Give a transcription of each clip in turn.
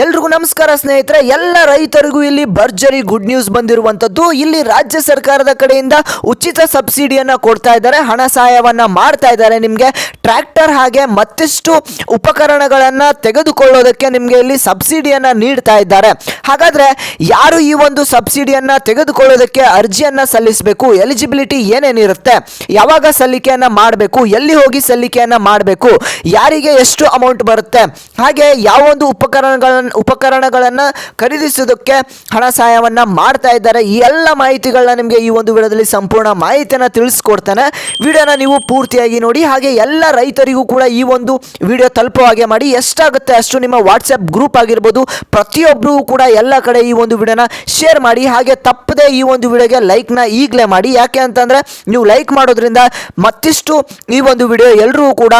ಎಲ್ರಿಗೂ ನಮಸ್ಕಾರ ಸ್ನೇಹಿತರೆ, ಎಲ್ಲ ರೈತರಿಗೂ ಇಲ್ಲಿ ಭರ್ಜರಿ ಗುಡ್ ನ್ಯೂಸ್ ಬಂದಿರುವಂತದ್ದು ಇಲ್ಲಿ ರಾಜ್ಯ ಸರ್ಕಾರದ ಕಡೆಯಿಂದ ಉಚಿತ ಸಬ್ಸಿಡಿಯನ್ನ ಕೊಡ್ತಾ ಇದ್ದಾರೆ, ಹಣ ಸಹಾಯವನ್ನ ಮಾಡ್ತಾ ಇದ್ದಾರೆ ನಿಮಗೆ. ಟ್ರ್ಯಾಕ್ಟರ್ ಹಾಗೆ ಮತ್ತಿಷ್ಟು ಉಪಕರಣಗಳನ್ನ ತೆಗೆದುಕೊಳ್ಳೋದಕ್ಕೆ ನಿಮಗೆ ಇಲ್ಲಿ ಸಬ್ಸಿಡಿಯನ್ನ ನೀಡ್ತಾ ಇದ್ದಾರೆ. ಹಾಗಾದ್ರೆ ಯಾರು ಈ ಒಂದು ಸಬ್ಸಿಡಿಯನ್ನ ತೆಗೆದುಕೊಳ್ಳೋದಕ್ಕೆ ಅರ್ಜಿಯನ್ನ ಸಲ್ಲಿಸಬೇಕು? ಎಲಿಜಿಬಿಲಿಟಿ ಏನೇನಿರುತ್ತೆ? ಯಾವಾಗ ಸಲ್ಲಿಕೆಯನ್ನ ಮಾಡಬೇಕು? ಎಲ್ಲಿ ಹೋಗಿ ಸಲ್ಲಿಕೆಯನ್ನ ಮಾಡಬೇಕು? ಯಾರಿಗೆ ಎಷ್ಟು ಅಮೌಂಟ್ ಬರುತ್ತೆ? ಹಾಗೆ ಯಾವ ಒಂದು ಉಪಕರಣಗಳನ್ನ ಉಪಕರಣಗಳನ್ನು ಖರೀದಿಸೋದಕ್ಕೆ ಹಣ ಸಹಾಯವನ್ನ ಮಾಡ್ತಾ ಇದ್ದಾರೆ. ಈ ಎಲ್ಲ ಮಾಹಿತಿಗಳನ್ನ ನಿಮಗೆ ಈ ಒಂದು ವಿಡಿಯೋದಲ್ಲಿ ಸಂಪೂರ್ಣ ಮಾಹಿತಿಯನ್ನು ತಿಳಿಸ್ಕೊಡ್ತಾನೆ. ವಿಡಿಯೋನ ನೀವು ಪೂರ್ತಿಯಾಗಿ ನೋಡಿ, ಹಾಗೆ ಎಲ್ಲ ರೈತರಿಗೂ ಕೂಡ ಈ ಒಂದು ವಿಡಿಯೋ ತಲುಪೋ ಹಾಗೆ ಮಾಡಿ. ಎಷ್ಟಾಗುತ್ತೆ ಅಷ್ಟು ನಿಮ್ಮ ವಾಟ್ಸಪ್ ಗ್ರೂಪ್ ಆಗಿರ್ಬೋದು ಪ್ರತಿಯೊಬ್ಬರೂ ಕೂಡ ಎಲ್ಲ ಕಡೆ ಈ ಒಂದು ವಿಡಿಯೋನ ಶೇರ್ ಮಾಡಿ. ಹಾಗೆ ತಪ್ಪದೆ ಈ ಒಂದು ವಿಡಿಯೋಗೆ ಲೈಕ್ನ ಈಗಲೇ ಮಾಡಿ. ಯಾಕೆ ಅಂತಂದರೆ, ನೀವು ಲೈಕ್ ಮಾಡೋದ್ರಿಂದ ಮತ್ತಿಷ್ಟು ಈ ಒಂದು ವಿಡಿಯೋ ಎಲ್ಲರೂ ಕೂಡ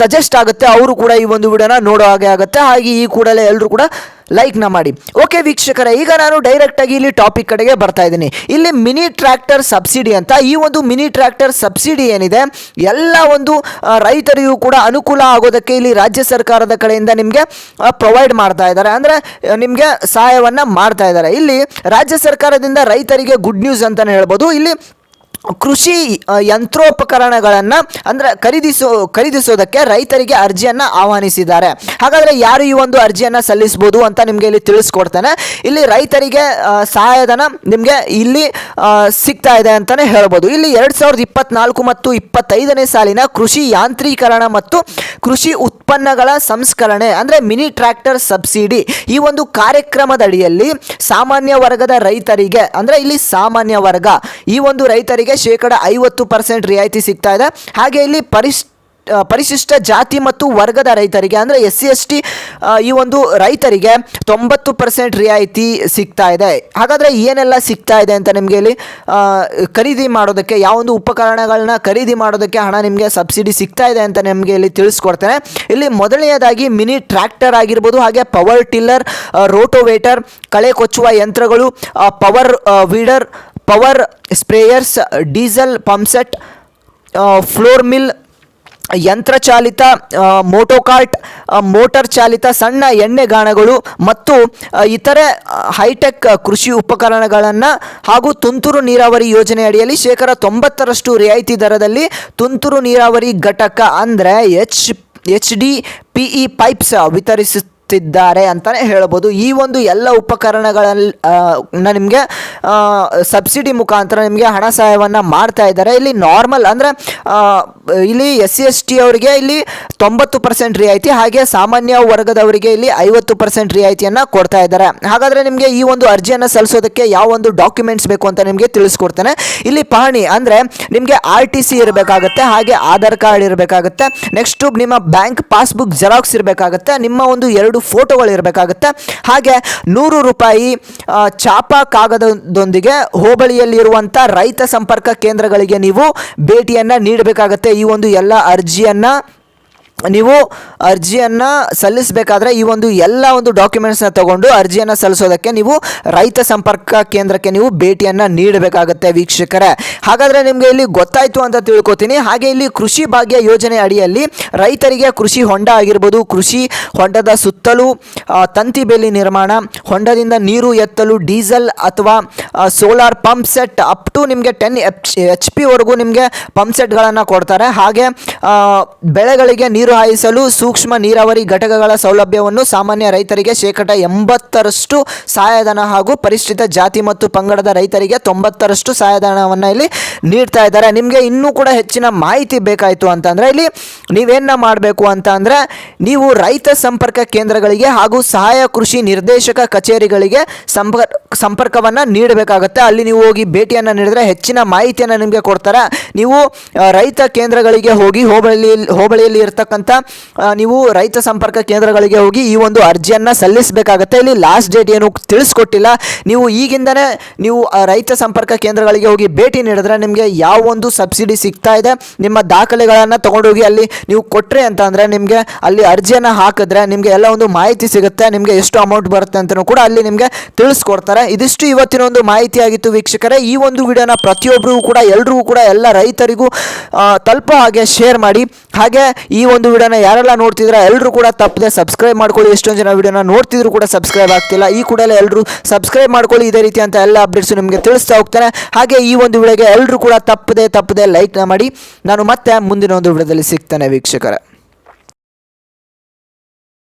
ಸಜೆಸ್ಟ್ ಆಗುತ್ತೆ. ಅವರು ಕೂಡ ಈ ಒಂದು ವಿಡಿಯೋನ ನೋಡೋ ಹಾಗೆ ಆಗುತ್ತೆ. ಹಾಗೆ ಈ ಕೂಡಲೇ ಎಲ್ಲರೂ ಕೂಡ ಲೈಕ್ನ ಮಾಡಿ. ಓಕೆ ವೀಕ್ಷಕರೇ, ಈಗ ನಾನು ಡೈರೆಕ್ಟಾಗಿ ಇಲ್ಲಿ ಟಾಪಿಕ್ ಕಡೆಗೆ ಬರ್ತಾ ಇದ್ದೀನಿ. ಇಲ್ಲಿ ಮಿನಿ ಟ್ರ್ಯಾಕ್ಟರ್ ಸಬ್ಸಿಡಿ ಅಂತ, ಈ ಒಂದು ಮಿನಿ ಟ್ರ್ಯಾಕ್ಟರ್ ಸಬ್ಸಿಡಿ ಏನಿದೆ, ಎಲ್ಲ ಒಂದು ರೈತರಿಗೂ ಕೂಡ ಅನುಕೂಲ ಆಗೋದಕ್ಕೆ ಇಲ್ಲಿ ರಾಜ್ಯ ಸರ್ಕಾರದ ಕಡೆಯಿಂದ ನಿಮಗೆ ಪ್ರೊವೈಡ್ ಮಾಡ್ತಾ ಇದ್ದಾರೆ. ಅಂದರೆ ನಿಮಗೆ ಸಹಾಯವನ್ನು ಮಾಡ್ತಾ ಇದ್ದಾರೆ. ಇಲ್ಲಿ ರಾಜ್ಯ ಸರ್ಕಾರದಿಂದ ರೈತರಿಗೆ ಗುಡ್ ನ್ಯೂಸ್ ಅಂತಲೇ ಹೇಳ್ಬೋದು. ಇಲ್ಲಿ ಕೃಷಿ ಯಂತ್ರೋಪಕರಣಗಳನ್ನು, ಅಂದರೆ ಖರೀದಿಸೋ, ಖರೀದಿಸೋದಕ್ಕೆ ರೈತರಿಗೆ ಅರ್ಜಿಯನ್ನು ಆಹ್ವಾನಿಸಿದ್ದಾರೆ. ಹಾಗಾದರೆ ಯಾರು ಈ ಒಂದು ಅರ್ಜಿಯನ್ನು ಸಲ್ಲಿಸ್ಬೋದು ಅಂತ ನಿಮಗೆ ಇಲ್ಲಿ ತಿಳಿಸ್ಕೊಡ್ತೇನೆ. ಇಲ್ಲಿ ರೈತರಿಗೆ ಸಹಾಯಧನ ನಿಮಗೆ ಇಲ್ಲಿ ಸಿಗ್ತಾ ಇದೆ ಅಂತಲೇ ಹೇಳ್ಬೋದು. ಇಲ್ಲಿ ಎರಡು ಸಾವಿರದ ಇಪ್ಪತ್ನಾಲ್ಕು ಮತ್ತು ಇಪ್ಪತ್ತೈದನೇ ಸಾಲಿನ ಕೃಷಿ ಯಾಂತ್ರೀಕರಣ ಮತ್ತು ಕೃಷಿ ಉತ್ಪನ್ನಗಳ ಸಂಸ್ಕರಣೆ, ಅಂದರೆ ಮಿನಿ ಟ್ರ್ಯಾಕ್ಟರ್ ಸಬ್ಸಿಡಿ ಈ ಒಂದು ಕಾರ್ಯಕ್ರಮದ ಅಡಿಯಲ್ಲಿ ಸಾಮಾನ್ಯ ವರ್ಗದ ರೈತರಿಗೆ, ಅಂದರೆ ಇಲ್ಲಿ ಸಾಮಾನ್ಯ ವರ್ಗ ಈ ಒಂದು ರೈತರಿಗೆ ಶೇಕಡ ಐವತ್ತು ಪರ್ಸೆಂಟ್ ರಿಯಾಯಿತಿ ಸಿಗ್ತಾ ಇದೆ. ಹಾಗೆ ಇಲ್ಲಿ ಪರಿಶ್ ಪರಿಶಿಷ್ಟ ಜಾತಿ ಮತ್ತು ವರ್ಗದ ರೈತರಿಗೆ, ಅಂದರೆ ಎಸ್ ಸಿ ಎಸ್ ಟಿ ಈ ಒಂದು ರೈತರಿಗೆ ತೊಂಬತ್ತು ಪರ್ಸೆಂಟ್ ರಿಯಾಯಿತಿ ಸಿಗ್ತಾ ಇದೆ. ಹಾಗಾದರೆ ಏನೆಲ್ಲ ಸಿಗ್ತಾ ಇದೆ ಅಂತ ನಿಮಗೆ ಇಲ್ಲಿ ಖರೀದಿ ಮಾಡೋದಕ್ಕೆ, ಯಾವ ಒಂದು ಉಪಕರಣಗಳನ್ನ ಖರೀದಿ ಮಾಡೋದಕ್ಕೆ ಹಣ ನಿಮಗೆ ಸಬ್ಸಿಡಿ ಸಿಗ್ತಾ ಇದೆ ಅಂತ ನಿಮಗೆ ಇಲ್ಲಿ ತಿಳಿಸ್ಕೊಡ್ತೇನೆ. ಇಲ್ಲಿ ಮೊದಲನೆಯದಾಗಿ ಮಿನಿ ಟ್ರ್ಯಾಕ್ಟರ್ ಆಗಿರ್ಬೋದು, ಹಾಗೆ ಪವರ್ ಟಿಲ್ಲರ್ ರೋಟೋವೇಟರ್, ಕಳೆ ಕೊಚ್ಚುವ ಯಂತ್ರಗಳು power weeder power sprayers diesel pumpset flour mill ಯಂತ್ರಚಾಲಿತ motocart motor ಚಾಲಿತ ಸಣ್ಣ ಎಣ್ಣೆಗಾಣಗಳು ಮತ್ತು ಆ, ಇತರೆ ಹೈಟೆಕ್ ಕೃಷಿ ಉಪಕರಣಗಳನ್ನು ಹಾಗೂ ತುಂತುರು ನೀರಾವರಿ ಯೋಜನೆ ಅಡಿಯಲ್ಲಿ ಶೇಕಡ ತೊಂಬತ್ತರಷ್ಟು ರಿಯಾಯಿತಿ ದರದಲ್ಲಿ ತುಂತುರು ನೀರಾವರಿ ಘಟಕ ಅಂದರೆ H H D P E pipes ವಿತರಿಸುತ್ತಿದ್ದಾರೆ ಅಂತಲೇ ಹೇಳ್ಬೋದು. ಈ ಒಂದು ಎಲ್ಲ ಉಪಕರಣಗಳಲ್ಲಿ ನಿಮಗೆ ಸಬ್ಸಿಡಿ ಮುಖಾಂತರ ನಿಮಗೆ ಹಣ ಸಹಾಯವನ್ನು ಮಾಡ್ತಾ ಇದ್ದಾರೆ. ಇಲ್ಲಿ ನಾರ್ಮಲ್ ಅಂದರೆ ಇಲ್ಲಿ ಎಸ್ ಸಿ ಎಸ್ ಟಿ ಅವರಿಗೆ ಇಲ್ಲಿ ತೊಂಬತ್ತು ಪರ್ಸೆಂಟ್ ರಿಯಾಯಿತಿ, ಹಾಗೆ ಸಾಮಾನ್ಯ ವರ್ಗದವರಿಗೆ ಇಲ್ಲಿ ಐವತ್ತು ಪರ್ಸೆಂಟ್ ರಿಯಾಯಿತಿಯನ್ನು ಕೊಡ್ತಾ ಇದ್ದಾರೆ. ಹಾಗಾದರೆ ನಿಮಗೆ ಈ ಒಂದು ಅರ್ಜಿಯನ್ನು ಸಲ್ಲಿಸೋದಕ್ಕೆ ಯಾವ ಒಂದು ಡಾಕ್ಯುಮೆಂಟ್ಸ್ ಬೇಕು ಅಂತ ನಿಮಗೆ ತಿಳಿಸ್ಕೊಡ್ತೇನೆ. ಇಲ್ಲಿ ಪಹಣಿ ಅಂದರೆ, ನಿಮಗೆ ಆರ್ ಟಿ ಸಿ ಇರಬೇಕಾಗುತ್ತೆ, ಹಾಗೆ ಆಧಾರ್ ಕಾರ್ಡ್ ಇರಬೇಕಾಗುತ್ತೆ ನೆಕ್ಸ್ಟು ನಿಮ್ಮ ಬ್ಯಾಂಕ್ ಪಾಸ್ಬುಕ್ ಜೆರಾಕ್ಸ್ ಇರಬೇಕಾಗುತ್ತೆ, ನಿಮ್ಮ ಒಂದು ಎರಡು ಫೋಟೋಗಳು ಇರಬೇಕಾಗುತ್ತೆ. ಹಾಗೆ ನೂರು ರೂಪಾಯಿ ಚಾಪ ಕಾಗದದೊಂದಿಗೆ ಹೋಬಳಿಯಲ್ಲಿರುವಂಥ ರೈತ ಸಂಪರ್ಕ ಕೇಂದ್ರಗಳಿಗೆ ನೀವು ಭೇಟಿಯನ್ನು ನೀಡಬೇಕಾಗತ್ತೆ. ಈ ಒಂದು ಎಲ್ಲ ಅರ್ಜಿಯನ್ನು ನೀವು ಅರ್ಜಿಯನ್ನು ಸಲ್ಲಿಸಬೇಕಾದ್ರೆ ಈ ಒಂದು ಎಲ್ಲ ಒಂದು ಡಾಕ್ಯುಮೆಂಟ್ಸ್ನ ತಗೊಂಡು ಅರ್ಜಿಯನ್ನು ಸಲ್ಲಿಸೋದಕ್ಕೆ ನೀವು ರೈತ ಸಂಪರ್ಕ ಕೇಂದ್ರಕ್ಕೆ ನೀವು ಭೇಟಿಯನ್ನು ನೀಡಬೇಕಾಗುತ್ತೆ ವೀಕ್ಷಕರೇ. ಹಾಗಾದರೆ ನಿಮಗೆ ಇಲ್ಲಿ ಗೊತ್ತಾಯಿತು ಅಂತ ತಿಳ್ಕೊತೀನಿ. ಹಾಗೆ ಇಲ್ಲಿ ಕೃಷಿ ಭಾಗ್ಯ ಯೋಜನೆ ಅಡಿಯಲ್ಲಿ ರೈತರಿಗೆ ಕೃಷಿ ಹೊಂಡ ಆಗಿರ್ಬೋದು, ಕೃಷಿ ಹೊಂಡದ ಸುತ್ತಲೂ ತಂತಿ ಬೇಲಿ ನಿರ್ಮಾಣ, ಹೊಂಡದಿಂದ ನೀರು ಎತ್ತಲು ಡೀಸೆಲ್ ಅಥವಾ solar pump set up to ನಿಮಗೆ ಟೆನ್ ಎಚ್ ಎಚ್ ಪಿವರೆಗೂ ನಿಮಗೆ ಪಂಪ್ ಸೆಟ್ಗಳನ್ನು ಕೊಡ್ತಾರೆ. ಹಾಗೆ ಬೆಳೆಗಳಿಗೆ ನೀರು ಹಾಯಿಸಲು ಸೂಕ್ಷ್ಮ ನೀರಾವರಿ ಘಟಕಗಳ ಸೌಲಭ್ಯವನ್ನು ಸಾಮಾನ್ಯ ರೈತರಿಗೆ ಶೇಕಡ ಎಂಬತ್ತರಷ್ಟು ಸಹಾಯಧನ ಹಾಗೂ ಪರಿಷ್ಠಿತ ಜಾತಿ ಮತ್ತು ಪಂಗಡದ ರೈತರಿಗೆ ತೊಂಬತ್ತರಷ್ಟು ಸಹಾಯಧನವನ್ನು ಇಲ್ಲಿ ನೀಡ್ತಾ ಇದ್ದಾರೆ. ನಿಮಗೆ ಇನ್ನೂ ಕೂಡ ಹೆಚ್ಚಿನ ಮಾಹಿತಿ ಬೇಕಾಯಿತು ಅಂತಂದರೆ ಇಲ್ಲಿ ನೀವೇನ ಮಾಡಬೇಕು ಅಂತ ನೀವು ರೈತ ಸಂಪರ್ಕ ಕೇಂದ್ರಗಳಿಗೆ ಹಾಗೂ ಸಹಾಯ ಕೃಷಿ ನಿರ್ದೇಶಕ ಕಚೇರಿಗಳಿಗೆ ಸಂಪರ್ಕ ಸಂಪರ್ಕವನ್ನು ನೀಡಬೇಕಾಗುತ್ತೆ. ಅಲ್ಲಿ ನೀವು ಹೋಗಿ ಭೇಟಿಯನ್ನು ನೀಡಿದರೆ ಹೆಚ್ಚಿನ ಮಾಹಿತಿಯನ್ನು ನಿಮಗೆ ಕೊಡ್ತಾರೆ. ನೀವು ರೈತ ಕೇಂದ್ರಗಳಿಗೆ ಹೋಗಿ ಹೋಬಳಿಯಲ್ಲಿ ಹೋಬಳಿಯಲ್ಲಿ ಇರ್ತಕ್ಕಂಥ ಆ, ನೀವು ರೈತ ಸಂಪರ್ಕ ಕೇಂದ್ರಗಳಿಗೆ ಹೋಗಿ ಈ ಒಂದು ಅರ್ಜಿಯನ್ನು ಸಲ್ಲಿಸಬೇಕಾಗತ್ತೆ. ಇಲ್ಲಿ ಲಾಸ್ಟ್ ಡೇಟ್ ಏನು ತಿಳಿಸ್ಕೊಟ್ಟಿಲ್ಲ. ನೀವು ಈಗಿಂದನೇ ನೀವು ರೈತ ಸಂಪರ್ಕ ಕೇಂದ್ರಗಳಿಗೆ ಹೋಗಿ ಭೇಟಿ ನೀಡಿದ್ರೆ ನಿಮಗೆ ಯಾವ ಒಂದು ಸಬ್ಸಿಡಿ ಸಿಗ್ತಾ ಇದೆ ನಿಮ್ಮ ದಾಖಲೆಗಳನ್ನು ತಗೊಂಡೋಗಿ ಅಲ್ಲಿ ನೀವು ಕೊಟ್ಟರೆ ಅಂತ ಅಂದರೆ ನಿಮಗೆ ಅಲ್ಲಿ ಅರ್ಜಿಯನ್ನು ಹಾಕಿದ್ರೆ ನಿಮಗೆ ಎಲ್ಲ ಒಂದು ಮಾಹಿತಿ ಸಿಗುತ್ತೆ ನಿಮಗೆ ಎಷ್ಟು ಅಮೌಂಟ್ ಬರುತ್ತೆ ಅಂತಲೂ ಕೂಡ ಅಲ್ಲಿ ನಿಮಗೆ ತಿಳಿಸ್ಕೊಡ್ತಾರೆ. ಇದಿಷ್ಟು ಇವತ್ತಿನ ಒಂದು ಮಾಹಿತಿ ಆಗಿತ್ತು ವೀಕ್ಷಕರೇ. ಈ ಒಂದು ವಿಡಿಯೋನ ಪ್ರತಿಯೊಬ್ಬರಿಗೂ ಕೂಡ ಎಲ್ಲರಿಗೂ ಕೂಡ ಎಲ್ಲ ರೈತರಿಗೂ ತಲುಪೋ ಹಾಗೆ ಶೇರ್ ಮಾಡಿ. ಹಾಗೆ ಈ ಒಂದು ವಿಡಿಯೋನ ಯಾರೆಲ್ಲ ನೋಡ್ತಿದ್ರ ಎಲ್ಲರೂ ಕೂಡ ತಪ್ಪದೆ ಸಬ್ಸ್ಕ್ರೈಬ್ ಮಾಡ್ಕೊಳ್ಳಿ. ಎಷ್ಟೊಂದು ಜನ ವಿಡಿಯೋನ ನೋಡ್ತಿದ್ರು ಕೂಡ ಸಬ್ಸ್ಕ್ರೈಬ್ ಆಗ್ತಿಲ್ಲ. ಈ ಕೂಡಲೇ ಎಲ್ಲರೂ ಸಬ್ಸ್ಕ್ರೈಬ್ ಮಾಡ್ಕೊಳ್ಳಿ. ಇದೇ ರೀತಿ ಅಂತ ಎಲ್ಲ ಅಪ್ಡೇಟ್ಸ್ ನಿಮಗೆ ತಿಳಿಸ್ತಾ ಹೋಗ್ತಾನೆ. ಹಾಗೆ ಈ ಒಂದು ವಿಡಿಯೋಗೆ ಎಲ್ಲರೂ ಕೂಡ ತಪ್ಪದೆ ತಪ್ಪದೆ ಲೈಕ್ ಮಾಡಿ. ನಾನು ಮತ್ತೆ ಮುಂದಿನ ಒಂದು ವಿಡಿಯೋದಲ್ಲಿ ಸಿಗ್ತಾನೆ ವೀಕ್ಷಕರೇ.